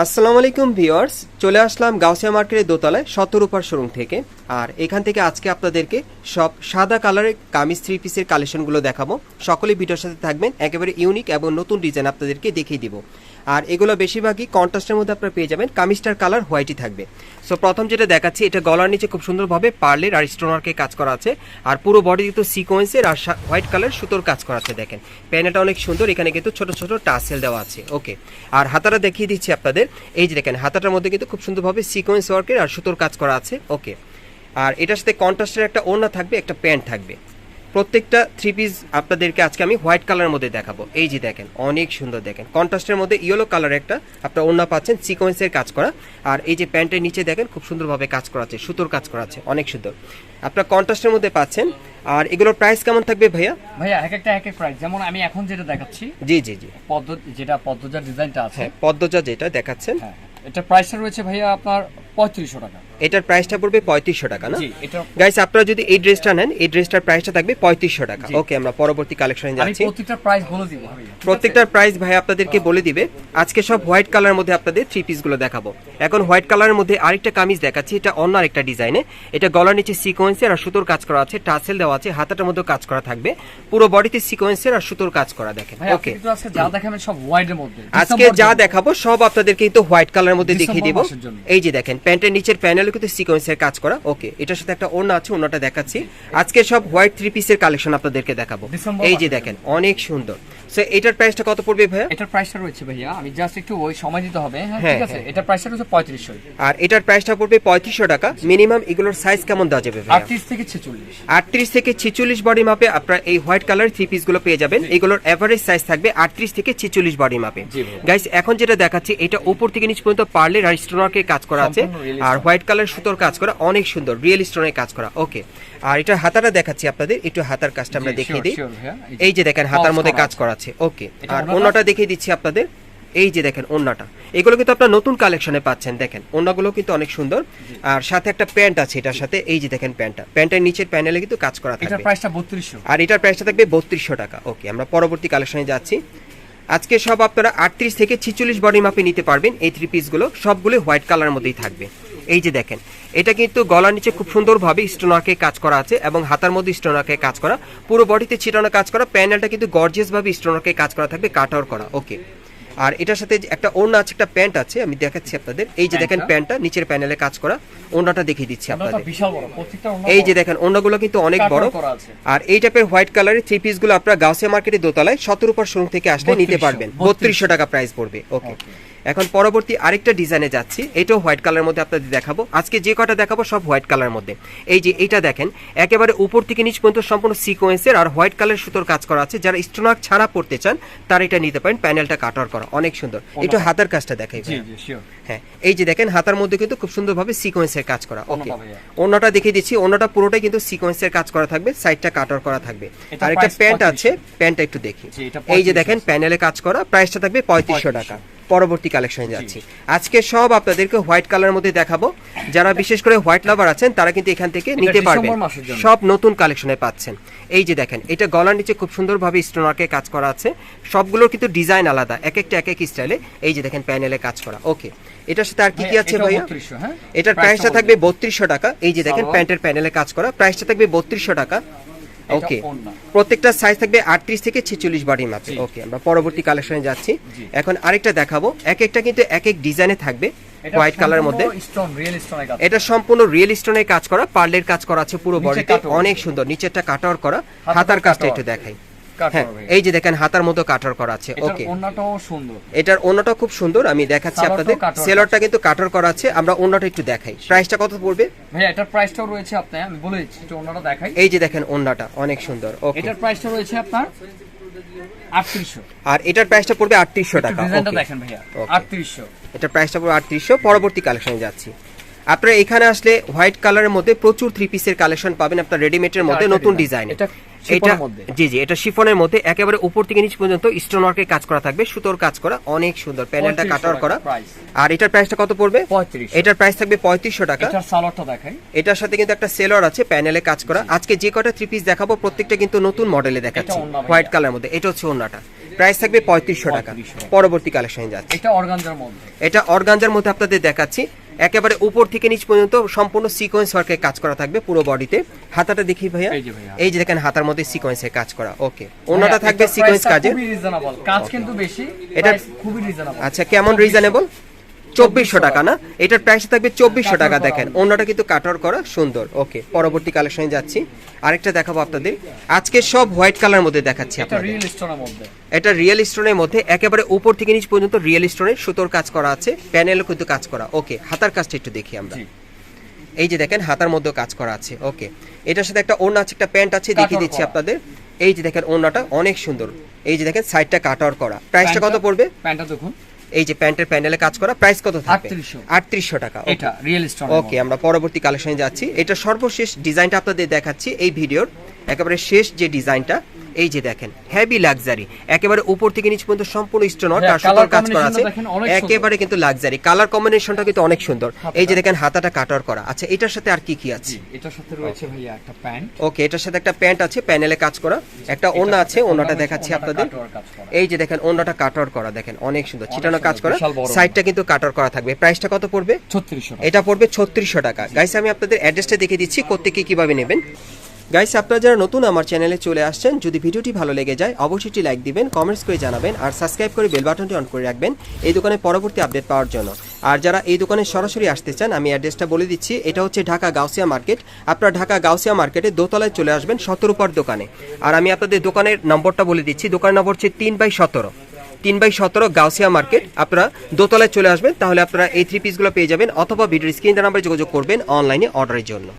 আসসালামু আলাইকুম ভিউয়ার্স, চলে আসলাম গাউসিয়া মার্কেটের দোতলায় শতরূপার শোরুম থেকে। আর এখান থেকে আজকে আপনাদেরকে সব সাদা কালারের কামিজ থ্রি পিসের কালেকশনগুলো দেখাবো। সকলেই ভিডিওর সাথে থাকবেন, একেবারে ইউনিক এবং নতুন ডিজাইন আপনাদেরকে দেখিয়ে দিব। আর এগুলো বেশিরভাগই কন্ট্রাস্টের মধ্যে আপনারা পেয়ে যাবেন, কামিজটার কালার হোয়াইটই থাকবে। সো প্রথম যেটা দেখাচ্ছি, এটা গলার নিচে খুব সুন্দরভাবে পার্লের আর স্টোনারকে কাজ করা আছে। আর পুরো বডি কিন্তু সিকোয়েন্সের আর হোয়াইট কালার সুতোর কাজ করা আছে, দেখেন। প্যানেটা অনেক সুন্দর, এখানে কিন্তু ছোট ছোট টাসেল দেওয়া আছে ওকে আর হাতাটা দেখিয়ে দিচ্ছি আপনাদের, এই যে দেখেন, হাতাটার মধ্যে কিন্তু খুব সুন্দরভাবে সিকোয়েন্স ওয়ার্কের আর সুতোর কাজ করা আছে ওকে আর এটার সাথে কন্ট্রাস্টের একটা ওড়না থাকবে, একটা প্যান্ট থাকবে। প্রত্যেকটা থ্রি পিস আপনাদেরকে আজকে আমি হোয়াইট কালারের মধ্যে দেখাবো। এই যে দেখেন অনেক সুন্দর দেখেন। কন্ট্রাস্টের মধ্যে ইয়েলো কালার একটা আপনার ওড়না পাচ্ছেন সিকোয়েন্সের কাজ করা। আর এই যে প্যান্টের নিচে দেখেন খুব সুন্দরভাবে কাজ করা আছে সুতোর কাজ করা আছে অনেক সুন্দর। আপনার কন্ট্রাস্টের মধ্যে পাচ্ছেন। আর এগুলোর প্রাইস কেমন থাকবে ভাইয়া? ভাইয়া এক একটা এক এক প্রাইস যেমন আমি এখন যেটা দেখাচ্ছি জি জি জি। পদ্ম যেটা পদ্মজার ডিজাইনটা আছে। হ্যাঁ পদ্মজা যেটা দেখাচ্ছেন। হ্যাঁ এটা প্রাইসটা রয়েছে ভাইয়া আপনার পঁয়ত্রিশশো টাকা। এটার প্রাইসটা পড়বে পঁয়ত্রিশশো টাকা না? গাইস আপনারা যদি এই ড্রেসটা নেন এই ড্রেসটার প্রাইসটা থাকবে পঁয়ত্রিশশো টাকা। ওকে আমরা পরবর্তী কালেকশনে যাচ্ছি। প্রত্যেকটা প্রাইস বলে দিব? প্রত্যেকটার প্রাইস ভাই আপনাদেরকে বলে দিবে। আজকে সব হোয়াইট কালারের মধ্যে আপনাদের থ্রি পিসগুলো দেখাবো। এখন হোয়াইট কালারের মধ্যে আরেকটা কামিজ দেখাচ্ছি এটা অন্য আরেকটা ডিজাইনে এটা গলার নিচে সিকোয়েন্সের আর সুতোর কাজ করা আছে টাসেল দেওয়া আছে হাতাটার মধ্যে কাজ করা থাকবে। পুরো বডিতে সিকোয়েন্সের আর সুতোর কাজ করা দেখেন। ওকে আজকে যা দেখাবেন সব হোয়াইটের মধ্যে। আজকে যা দেখাবো সব আপনাদেরকে কিন্তু হোয়াইট কালারের মধ্যে দেখিয়ে দিব। এই যে দেখেন প্যান্টের নিচের প্যানেলে কিন্তু সিকোয়েন্সের কাজ করা। ওকে এটার সাথে একটা ওনা আছে ওড়নাটা দেখাচ্ছি। আজকে সব হোয়াইট থ্রি পিসের কালেকশন আপনাদেরকে দেখাবো। এই যে দেখেন অনেক সুন্দর। সো এটার প্রাইসটা কত পড়বে ভাইয়া? এটার প্রাইসটা রয়েছে ভাইয়া আমি জাস্ট একটু ওই সময় দিতে হবে হ্যাঁ হ্যাঁ, ঠিক আছে? হ্যাঁ। এটার প্রাইসটা রয়েছে পঁয়ত্রিশশো। আর এটার প্রাইসটা পড়বে পঁয়ত্রিশশো টাকা। মিনিমাম এগুলোর সাইজ কেমন দেওয়া যাবে ভাইয়া? থেকে ছেচল্লিশ। আটত্রিশ থেকে ছিচল্লিশ বডি মাপে আপনারা এই হোয়াইট কালার থ্রি পিসগুলো পেয়ে যাবেন। এগুলোর এভারেজ সাইজ থাকবে আটত্রিশ থেকে ছিচল্লিশ বডি মাপে গাইস এখন যেটা দেখাচ্ছি এটা উপর থেকে নিচ পর্যন্ত পার্লের আর স্টোনারকে কাজ করা আছে। আর হোয়াইট কালার সুতোর কাজ করা অনেক সুন্দর রিয়েল স্টোনের কাজ করা। ওকে আর এটা হাতাটা দেখাচ্ছি আপনাদের একটু হাতার কাজটা আমরা দেখিয়ে দিই। এই যে দেখেন হাতার মধ্যে কাজ করা আছে। ওকে আর? অন্যটা? দেখিয়ে দিচ্ছি আপনাদের। এই যে দেখেন ওন্নাটা এগুলো কিন্তু আপনার নতুন কালেকশনে পাচ্ছেন দেখেন। ওন্নাগুলো কিন্তু অনেক সুন্দর। আর সাথে একটা প্যান্ট আছে এটার সাথে এই যে দেখেন প্যান্টটা। প্যান্টের নিচের প্যানেলে কিন্তু কাজ করা এটার থাকবে। প্রাইসটা বত্রিশশো। আর এটার প্রাইসটা থাকবে বত্রিশশো টাকা। ওকে আমরা পরবর্তী কালেকশনে যাচ্ছি। আজকে সব আপনারা আটত্রিশ থেকে ছিচল্লিশ বডি মাপে নিতে পারবেন। এই থ্রি পিসগুলো সবগুলো হোয়াইট কালারের মধ্যেই থাকবে। এই যে দেখেন এটা কিন্তু গলার নিচে খুব সুন্দরভাবে স্টোনারকে কাজ করা আছে এবং হাতার মধ্যে স্টোনারকে কাজ করা পুরো বডিতে ছিটানো কাজ করা প্যানেলটা কিন্তু গর্জিয়াস ভাবে স্টোনারকে কাজ করা থাকবে কাটার করা ওকে আর এটার সাথে একটা ওড়না আছে একটা প্যান্ট আছে আমি দেখাচ্ছি আপনাদের। এই যে দেখেন প্যান্টটা? নিচের প্যানেলে কাজ করা ওড়নাটা দেখিয়ে দিচ্ছি আপনাদের। এই যে। দেখেন ওড়নাগুলো কিন্তু অনেক বড়। আর এই টাইপের হোয়াইট কালারের থ্রি পিসগুলো আপনারা গাউসিয়া মার্কেটের দোতলায় সতেরো উপর শোরুম থেকে আসলে নিতে পারবেন। বত্রিশশো। টাকা প্রাইস পড়বে ওকে এখন পরবর্তী আরেকটা ডিজাইনে যাচ্ছি। এটাও হোয়াইট কালারের মধ্যে আপনাদের দেখাবো। আজকে যে কটা দেখাবো সব হোয়াইট কালারের মধ্যে। এই যে এটা দেখেন একেবারে উপর থেকে নিচ পর্যন্ত সম্পূর্ণ সিকোয়েন্সের আর হোয়াইট কালার সুতোর কাজ করা আছে। যারা স্টোনাক ছাড়া পড়তে চান তারা এটা নিতে পারেন প্যানেলটা কাটার করা। অনেক সুন্দর। একটু হাতার কাজটা দেখাই হ্যাঁ এই যে দেখেন হাতার মধ্যে কিন্তু খুব সুন্দরভাবে সিকোয়েন্সের কাজ করা। ওকে অন্যটা দেখিয়ে দিচ্ছি। অন্যটা পুরোটাই কিন্তু সিকোয়েন্সের কাজ করা থাকবে। সাইডটা কাটার করা থাকবে। আর একটা প্যান্ট আছে। প্যান্টটা একটু দেখি। এই যে দেখেন প্যানেলে কাজ করা। প্রাইসটা থাকবে পঁয়ত্রিশশো। টাকা। পরবর্তী কালেকশনে যাচ্ছি। আজকে সব আপনাদেরকে হোয়াইট কালারের মধ্যে দেখাবো। যারা বিশেষ করে হোয়াইট লাভার আছেন তারা কিন্তু এখান থেকে নিতে পারবেন। সব নতুন কালেকশনে পাচ্ছেন। এই যে দেখেন এটা গলার নিচে খুব সুন্দরভাবে স্টোনারকে কাজ করা আছে। সবগুলোর কিন্তু ডিজাইন আলাদা এক একটা এক এক স্টাইলে এই যে দেখেন প্যানেলে কাজ করা। ওকে এটার সাথে আর কি কি আছে এটাও ভাইয়া? 3200, হ্যাঁ? এটার প্রাইসটা থাকবে বত্রিশশো টাকা। এই যে দেখেন। প্যান্টের প্যানেলে কাজ করা। প্রাইসটা থাকবে বত্রিশশো টাকা। ওকে। প্রত্যেকটা সাইজ থাকবে আটত্রিশ থেকে ছেচল্লিশ বাড়ি মাপে ওকে আমরা পরবর্তী কালেকশনে যাচ্ছি। এখন আরেকটা দেখাবো। এক একটা কিন্তু এক এক ডিজাইনে থাকবে হোয়াইট কালারের মধ্যে। এটা সম্পূর্ণ রিয়েল স্টোনের কাজ করা পার্লের কাজ করা আছে পুরো বডিতে অনেক সুন্দর নিচেরটা কাটার করা। হাতার কাজটা একটু দেখাই। কাটওয়ার হ্যাঁ। এই যে দেখেন হাতার মতো কাটার করা আছে এটার ওকে। সুন্দর। এটার খুব সুন্দর আমি দেখাচ্ছি আপনাদের। সেলরটা কিন্তু কাটার করা আছে আমরা একটু দেখাই। প্রাইসটা কত পড়বে? ভাই এটার প্রাইসটাও রয়েছে আপনার আমি বলে দিচ্ছি দেখাই। এই যে দেখেন অনেক সুন্দর ওকে। এটার প্রাইসটা রয়েছে আপনার আটত্রিশশো। আর এটার প্রাইসটা পড়বে আটত্রিশশো টাকা দেখেন ভাইয়া Okay. আটত্রিশশো। এটা প্রাইসটা পুরো আটত্রিশশো পরবর্তী কালেকশনে যাচ্ছি। আপনারা এখানে আসলে হোয়াইট কালারের মধ্যে প্রচুর থ্রি পিসের কালেকশন পাবেন আপনার রেডিমেডের মধ্যে নতুন। ডিজাইন এটা। জি জি এটা শিফনের মধ্যে। একেবারে উপর থেকে নিচ পর্যন্ত স্টোন ওয়ার্কের কাজ করা থাকবে সুতোর কাজ করা অনেক সুন্দর। প্যানেলটা কাটার করা। আর এটার প্রাইসটা কত পড়বে? 3500 এটার প্রাইস থাকবে পঁয়ত্রিশশো টাকা। এটার সালোয়ারটা দেখাই। এটার সাথে কিন্তু একটা সেলর আছে প্যানেলে কাজ করা। আজকে যে কটা থ্রি পিস দেখাবো প্রত্যেকটা কিন্তু নতুন মডেলে দেখাচ্ছি। হোয়াইট কালার মধ্যে। এটা হচ্ছে ওড়নাটা। প্রাইস থাকবে পঁয়ত্রিশশো টাকা। 3500 টাকা। পরবর্তী কালেকশন যাচ্ছে। এটা অর্গানজার মধ্যে। এটা অর্গানজার মধ্যে আপনাদের দেখাচ্ছি। একেবারে উপর থেকে নিচ পর্যন্ত সম্পূর্ণ সিকোয়েন্স ওয়ার্কের কাজ করা থাকবে পুরো বডিতে হাতাটা দেখি ভাইয়া। এই যে দেখেন হাতার মধ্যে সিকোয়েন্সের কাজ করা। ওকে ওনাটা থাকবে সিকোয়েন্স কাজে খুবই রিজনেবল কাজ কিন্তু বেশি এটা- এটা খুবই রিজনেবল আচ্ছা কেমন রিজনেবল চব্বিশশো টাকা না? এটার প্রাইস থাকবে চব্বিশশো টাকা দেখেন। অন্যটা কিন্তু কাটার করা সুন্দর। ওকে পরবর্তী কালেকশনে যাচ্ছি। আরেকটা দেখাবো আপনাদের। আজকে সব হোয়াইট কালার মধ্যে দেখাচ্ছি এটা রিয়েল স্টোনের মধ্যে। এটা রিয়েল স্টোনের মধ্যে একেবারে উপর থেকে নিচ পর্যন্ত রিয়েল স্টোনের সুতোর কাজ করা আছে প্যানেলও কিন্তু কাজ করা। ওকে হাতার কাজটা একটু দেখি আমরা। এই যে দেখেন হাতার মধ্যেও কাজ করা আছে। ওকে এটার সাথে একটা ওড়না আছে একটা প্যান্ট আছে দেখিয়ে দিচ্ছি আপনাদের। এই যে দেখেন ওড়নাটা অনেক সুন্দর। এই যে দেখেন সাইডটা কাটার করা। প্রাইসটা কত পড়বে? প্যান্টটা দেখুন। এই যে প্যান্টের প্যানেলে কাজ করা প্রাইস কত থাকবে? 3800 আটত্রিশশো টাকা। এটা রিয়েল স্টোন ওকে আমরা পরবর্তী কালেকশনে যাচ্ছি। এটা সর্বশেষ ডিজাইনটা আপনাদের দেখাচ্ছি এই ভিডিওর একেবারে শেষ যে ডিজাইনটা এই যে দেখেন হেভি লাক্সারি একেবারে উপর থেকে নিচ পর্যন্ত সম্পূর্ণ স্টোন হ্যাঁ, তার সুতোর কাজ করা আছে। একেবারে কিন্তু লাক্সারি কালার কম্বিনেশনটা কিন্তু অনেক সুন্দর। এই যে দেখেন হাতাটা কাটার করা। আচ্ছা এটার সাথে আর কি কি আছে? এটার সাথে রয়েছে ভাইয়া একটা প্যান্ট ওকে এটার সাথে একটা প্যান্ট আছে প্যানেলে কাজ করা। একটা ওড়না আছে ওড়নাটা দেখাচ্ছি আপনাদের। এই যে দেখেন ওড়নাটা কাটার করা দেখেন অনেক সুন্দর। ছিটানো কাজ করা। সাইডটা কিন্তু কাটার করা থাকবে। প্রাইসটা কত পড়বে? ছত্রিশশো এটা পড়বে ছত্রিশশো টাকা। গাইস আমি আপনাদের অ্যাড্রেসটা দেখে দিচ্ছি কোথেকে কীভাবে নেবেন। গাইস আপনারা যারা নতুন আমার চ্যানেলে চলে আসছেন, যদি ভিডিওটি ভালো লেগে যায়, অবশ্যই লাইক দিবেন কমেন্টস করে জানাবেন, আর সাবস্ক্রাইব করে বেল বাটনটি অন করে রাখবেন এই দোকানে পরবর্তী আপডেট পাওয়ার জন্য। আর যারা এই দোকানে সরাসরি আসতে চান, আমি অ্যাড্রেসটা বলে দিচ্ছি, এটা হচ্ছে ঢাকা গাউসিয়া মার্কেট। আপনারা ঢাকা গাউসিয়া মার্কেটে দোতলায় চলে আসবেন সতেরোপর দোকানে। আর আমি আপনাদের দোকানের নম্বরটা বলে দিচ্ছি, দোকানের নম্বর হচ্ছে তিন বাই সতেরো। তিন বাই সতেরো গাউসিয়া মার্কেট। আপনারা দোতলায় চলে আসবেন, তাহলে আপনারা এই থ্রি পিসগুলো পেয়ে যাবেন, অথবা ভিডিওর স্ক্রিন নাম্বারে যোগাযোগ করবেন অনলাইনে অর্ডারের জন্য।